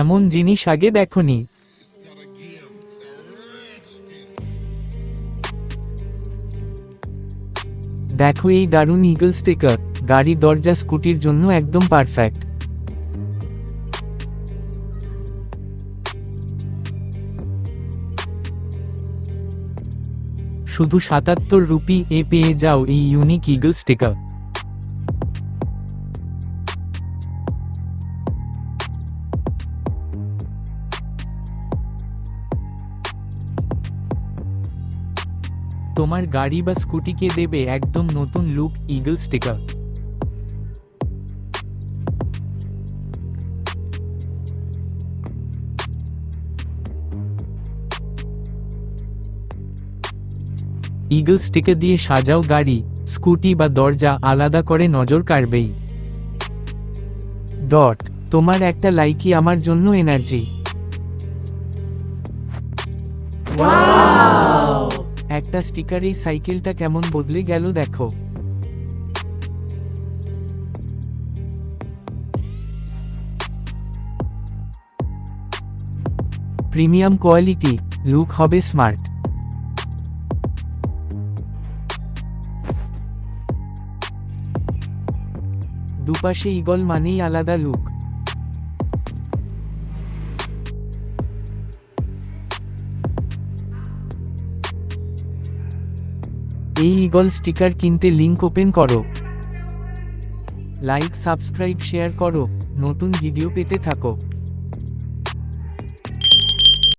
এমন জিনিস আগে দেখনি। দেখো এই দারুণ ইগল স্টিকার গাড়ি, দরজা, স্কুটির জন্য একদম পারফেক্ট শুধু সাতাত্তর রুপি এ পেয়ে যাও এই ইউনিক ইগল স্টিকার তোমার গাড়ি বা স্কুটিকে দেবে একদম নতুন look eagle sticker. Eagle sticker দিয়ে সাজাও গাড়ি, স্কুটি বা দরজা আলাদা করে নজর কাড়বেই। ডট, তোমার একটা লাইকই আমার জন্য এনার্জি। একটা স্টিকার এই সাইকেলটা কেমন বদলে গেল দেখো। প্রিমিয়াম কোয়ালিটি, লুক হবে স্মার্ট। দুপাশে ইগল মানেই আলাদা লুক। এই ইগল স্টিকার কিনতে লিঙ্ক ওপেন করো। লাইক সাবস্ক্রাইব শেয়ার করো। নতুন ভিডিও পেতে থাকো।